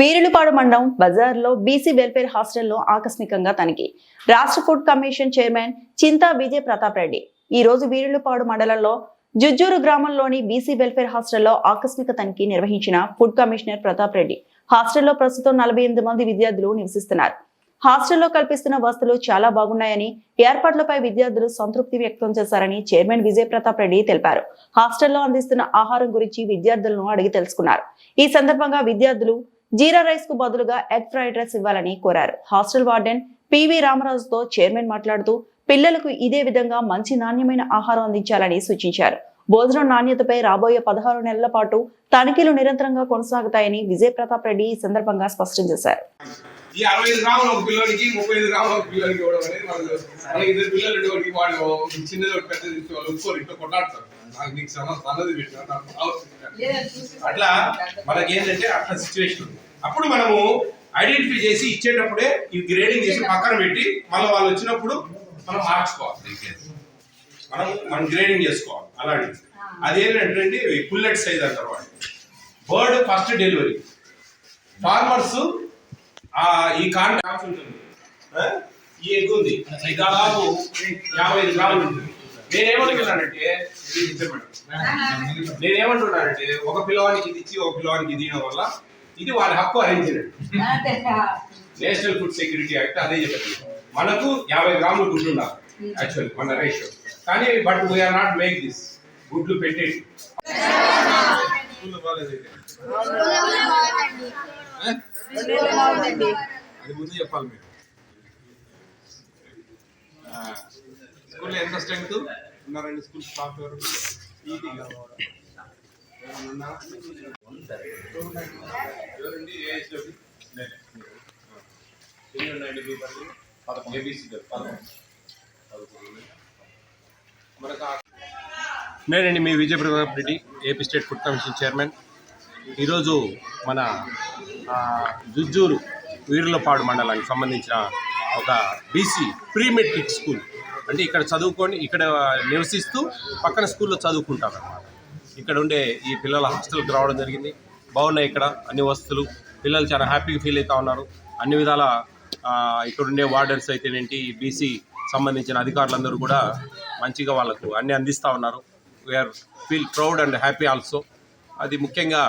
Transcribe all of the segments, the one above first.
వీరులపాడు మండలం బజార్లో BC welfare హాస్టల్లో ఆకస్మికంగా తనిఖీ. రాష్ట్ర food commission chairman Chinta Vijay Pratap Reddy. ఈ రోజు వీరులపాడు మండలంలో జుజ్జూరు గ్రామంలోని బీసీ వెల్ఫేర్ హాస్టల్లో ఆకస్మిక తనిఖీ నిర్వహించిన ఫుడ్ కమిషనర్ ప్రతాప్ రెడ్డి. హాస్టల్లో ప్రస్తుతం నలభై ఎనిమిది మంది విద్యార్థులు నివసిస్తున్నారు. హాస్టల్లో కల్పిస్తున్న వసతులు చాలా బాగున్నాయని ఏర్పాట్లపై విద్యార్థులు సంతృప్తి వ్యక్తం చేశారని చైర్మన్ విజయ్ ప్రతాప్ రెడ్డి తెలిపారు. హాస్టల్లో అందిస్తున్న ఆహారం గురించి విద్యార్థులను అడిగి తెలుసుకున్నారు. ఈ సందర్భంగా విద్యార్థులు జీరా రైస్కు బదులుగా ఎగ్ ఫ్రైడ్ రైస్ ఇవ్వాలని కోరారు. హాస్టల్ వార్డెన్ పివి రామరాజుతో చైర్మన్ మాట్లాడుతూ పిల్లలకు ఇదే విధంగా మంచి నాణ్యమైన ఆహారం అందించాలని సూచించారు. భోజనం నాణ్యతపై రాబోయే పదహారు నెలల పాటు తనిఖీలు నిరంతరంగా కొనసాగుతాయని విజయ ప్రతాప్ రెడ్డి ఈ సందర్భంగా స్పష్టం చేశారు. ఈ అరవై ఐదు గ్రాములు ఒక ముప్పై ఐదు గ్రాములు ఒక ఇవ్వడం అనేది వాళ్ళు ఇద్దరు పిల్లలు వాళ్ళు చిన్నది ఒకటి పెద్దది వాళ్ళు కొట్లాడతారు. నాకు నీకు సమస్య అన్నది అట్లా మనకేంటంటే అట్లా సిచ్యువేషన్ ఉంది. అప్పుడు మనము ఐడెంటిఫై చేసి ఇచ్చేటప్పుడే ఈ గ్రేడింగ్ చేసి పక్కన పెట్టి మళ్ళీ వాళ్ళు వచ్చినప్పుడు మనం మార్చుకోవాలి. మనం మనం గ్రేడింగ్ చేసుకోవాలి. అలాంటిది. అదేంటంటే పుల్లెట్ సైజ్ అంటారు వాళ్ళు. బర్డ్ ఫస్ట్ డెలివరీ ఫార్మర్స్ ఆ ఈ కాంటాక్ట్ ఉంటుంది? ఈ ఎగ్ ఉంది. దాదాపు యాభై ఐదు గ్రాములు ఉంటుంది. నేనేమంటున్నానంటే. నేనేమంటున్నానంటే ఒక పిల్లవానికి ఇది ఇచ్చి ఒక పిల్లవానికి ఇది ఇవ్వడం వల్ల ఇది వాళ్ళ హక్కు హరించినట్టు నేషనల్ ఫుడ్ సెక్యూరిటీ యాక్ట్ అదే చెప్తుంది మనకు యాభై గ్రాములు గుడ్లు ఉండాలి యాక్చువల్ మన రేషియో. కానీ but we are not make this గుడ్లు. ఆ? అది ముందు చెప్పాలి మీరు. ఆ, స్కూల్లో ఎంత స్ట్రెంగ్త్ ఉన్నారండి స్కూల్ స్టాఫ్ ఎవరు? నేనండి మీ Vijayapratap Reddy AP state food commission chairman. ఈరోజు మన జుజ్జూరు వీరులపాడు మండలానికి సంబంధించిన ఒక బీసీ ప్రీ మెట్రిక్ స్కూల్. అంటే ఇక్కడ చదువుకొని ఇక్కడ నివసిస్తూ పక్కన స్కూల్లో చదువుకుంటారు అన్నమాట ఇక్కడ ఉండే ఈ పిల్లల హాస్టల్కి రావడం జరిగింది. బాగున్నాయి ఇక్కడ అన్ని వస్తువులు. పిల్లలు చాలా హ్యాపీగా ఫీల్ అవుతా ఉన్నారు. అన్ని విధాల ఇక్కడ ఉండే వార్డర్స్ అయితేనేంటి బీసీ సంబంధించిన అధికారులందరూ కూడా మంచిగా వాళ్ళకు అన్ని అందిస్తూ ఉన్నారు. We are feel proud and happy also అది ముఖ్యంగా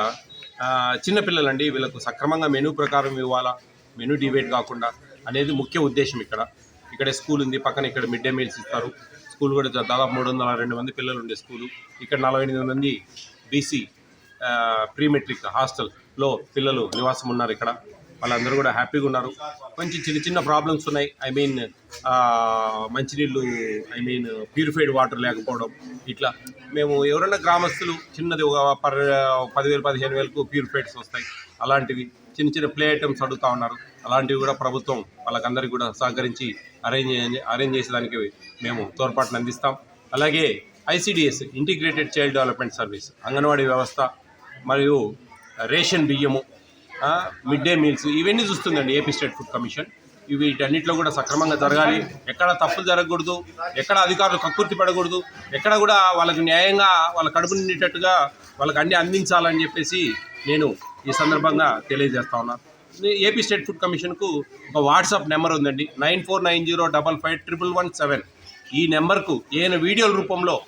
చిన్నపిల్లలండి వీళ్ళకు సక్రమంగా మెనూ ప్రకారం ఇవ్వాలా మెనూ డిబేట్ కాకుండా అనేది ముఖ్య ఉద్దేశం ఇక్కడ. ఇక్కడ స్కూల్ ఉంది పక్కన ఇక్కడ మిడ్ డే మీల్స్ ఇస్తారు. స్కూల్ కూడా దాదాపు మూడు వందల రెండు మంది పిల్లలు ఉండే స్కూలు. ఇక్కడ నలభై ఎనిమిది మంది బీసీ ప్రీ మెట్రిక్ హాస్టల్లో పిల్లలు నివాసం ఉన్నారు ఇక్కడ. వాళ్ళందరూ కూడా హ్యాపీగా ఉన్నారు కొంచెం చిన్న చిన్న ప్రాబ్లమ్స్ ఉన్నాయి. ఐ మీన్ మంచినీళ్ళు ఐ మీన్ ప్యూరిఫైడ్ వాటర్ లేకపోవడం ఇట్లా. మేము ఎవరైనా గ్రామస్తులు చిన్నది ఒక పర్ పదివేలు పదిహేను వేలకు ప్యూరిఫైడ్స్ వస్తాయి. అలాంటివి చిన్న చిన్న ప్లే ఐటమ్స్ అడుగుతా ఉన్నారు. అలాంటివి కూడా ప్రభుత్వం వాళ్ళకందరికీ కూడా సహకరించి అరేంజ్ అరేంజ్ చేసేదానికి మేము తోడ్పాటును అందిస్తాం. అలాగే ICDS integrated child development service anganwadi వ్యవస్థ మరియు రేషన్ బియ్యము మిడ్ డే మీల్స్ ఇవన్నీ చూస్తుందండి ఏపీ స్టేట్ ఫుడ్ కమిషన్. ఇవి వీటన్నిటిలో కూడా సక్రమంగా జరగాలి. ఎక్కడ తప్పులు జరగకూడదు ఎక్కడ అధికారులు కక్కుర్తి పడకూడదు ఎక్కడ కూడా వాళ్ళకి న్యాయంగా వాళ్ళ కడుపు నిండేటట్టుగా వాళ్ళకి అన్ని అందించాలని చెప్పేసి నేను ఈ సందర్భంగా తెలియజేస్తా ఉన్నాను ఏపీ స్టేట్ ఫుడ్ కమిషన్కు ఒక వాట్సాప్ నెంబర్ ఉందండి. Nine four nine zero double five triple one seven. ఈ నెంబర్కు ఏదైనా వీడియోల రూపంలో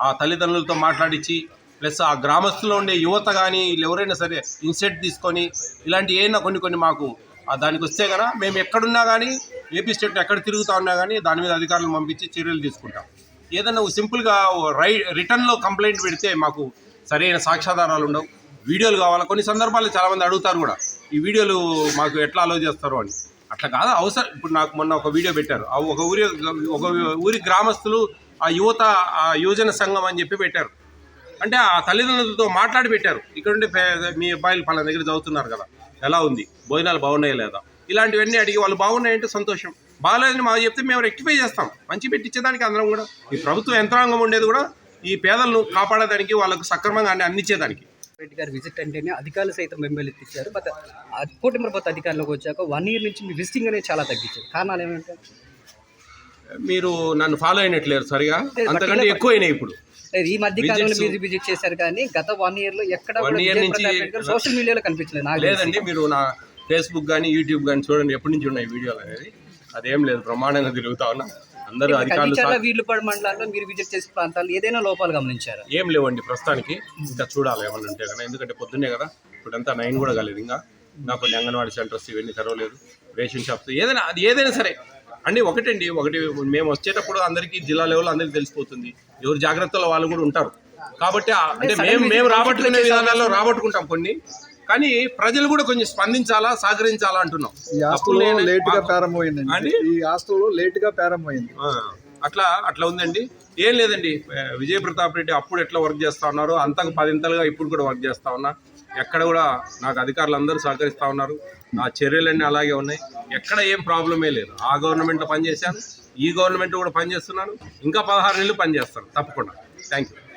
ఆ తల్లిదండ్రులతో మాట్లాడించి ప్లస్ ఆ గ్రామస్తులో ఉండే యువత కానీ వీళ్ళు ఎవరైనా సరే ఇన్సెట్ తీసుకొని ఇలాంటి ఏమైనా కొన్ని కొన్ని మాకు దానికి వస్తే కదా మేము ఎక్కడున్నా కానీ ఏపీ స్టేట్ ఎక్కడ తిరుగుతూ ఉన్నా కానీ దాని మీద అధికారులను పంపించి చర్యలు తీసుకుంటాం. ఏదైనా సింపుల్గా రై రిటర్న్లో కంప్లైంట్ పెడితే మాకు సరైన సాక్ష్యాధారాలు ఉండవు. వీడియోలు కావాలి? కొన్ని సందర్భాల్లో చాలామంది అడుగుతారు కూడా. ఈ వీడియోలు మాకు ఎట్లా అలో చేస్తారు అని. అట్లా కాదు అవసరం. ఇప్పుడు నాకు మొన్న ఒక వీడియో పెట్టారు. ఆ ఒక ఊరి ఒక ఊరి గ్రామస్తులు ఆ యువత ఆ యువజన సంఘం అని చెప్పి పెట్టారు. అంటే ఆ తల్లిదండ్రులతో మాట్లాడి పెట్టారు. ఇక్కడ ఉండే పే- మీ అబ్బాయిలు పలానా దగ్గర చదువుతున్నారు కదా. ఎలా ఉంది? భోజనాలు బాగున్నాయా లేదా? ఇలాంటివన్నీ అడిగి వాళ్ళు బాగున్నాయంటే సంతోషం. బాగాలేదని మాకు చెప్తే మేము రెక్టిఫై చేస్తాం. మంచి పెట్టించేదానికి అందరం కూడా. ఈ ప్రభుత్వ యంత్రాంగం ఉండేది కూడా ఈ పేదలను కాపాడేదానికి వాళ్ళకు సక్రమంగా అన్ని అందించేదానికి. రెడ్డి గారి విజిట్ అంటేనే అధికారులు సైతం బెంబేలెత్తిచ్చారు బట్ ఆ కూటమి ప్రభుత్వ అధికారంలోకి వచ్చాక వన్ ఇయర్ నుంచి మీ విజిటింగ్ అనేది చాలా తగ్గించారు. కారణాలు ఏమంటే? మీరు నన్ను ఫాలో అయినట్లేరు సరిగా? అంతకంటే ఎక్కువైనాయి ఇప్పుడు. ఈ మధ్య కాలంలో మీరు విజిట్ చేశారు కానీ గత వన్ ఇయర్లో ఎక్కడ సోషల్ మీడియాలో కనిపించలేదు. లేదండి మీరు నా ఫేస్బుక్ కానీ యూట్యూబ్ కానీ చూడండి ఎప్పటి నుంచి ఉన్నాయి వీడియోలు అనేది. అదేం లేదు బ్రహ్మాండంగా తిరుగుతా ఉన్నా. అందరూ అధికారులు సహ- వీర్లపాడు మండలాల్లో మీరు విజిట్ చేసే ప్రాంతాలు ఏదైనా లోపాలు గమనించారా? ఏం లేవండి ప్రస్తుతానికి ఇంకా చూడాలి ఏమన్నా ఉంటే కదా. ఎందుకంటే పొద్దున్నే కదా ఇప్పుడంతా నైన్ కూడా కాలేదు ఇంకా. ఇంకా కొన్ని అంగన్వాడీ సెంటర్స్ ఇవన్నీ తెరవలేదు రేషన్ షాప్స్ ఏదైనా అది ఏదైనా సరే. అండి ఒకటండి ఒకటి మేము వచ్చేటప్పుడు అందరికీ జిల్లా లెవెల్ అందరికీ తెలిసిపోతుంది. ఎవరు జాగ్రత్తలో వాళ్ళు కూడా ఉంటారు. కాబట్టి అంటే మేము మేము రాబట్టుకునే విధానాల్లో రాబట్టుకుంటాం కొన్ని. కానీ ప్రజలు కూడా కొంచెం స్పందించాలా సహకరించాలా అంటున్నాం. ఈ లేట్గా? ప్రారంభమైందండి. ఈ హాస్టల్ లేట్గా ప్రారంభమైంది. ఆ, అట్లా అట్లా ఉందండి. ఏం లేదండి. విజయ్ ప్రతాప్ రెడ్డి అప్పుడు ఎట్లా వర్క్ చేస్తా ఉన్నారో? అంతకు పదింతలుగా ఇప్పుడు కూడా వర్క్ చేస్తా ఉన్నా. ఎక్కడ కూడా నాకు అధికారులు అందరూ సహకరిస్తా ఉన్నారు. నా చర్యలన్నీ అలాగే ఉన్నాయి. ఎక్కడ ఏం ప్రాబ్లమే లేదు. ఆ గవర్నమెంట్లో పనిచేశాను ఈ గవర్నమెంట్ కూడా పనిచేస్తున్నాను ఇంకా పదహారు నెలలు పనిచేస్తాను తప్పకుండా. Thank you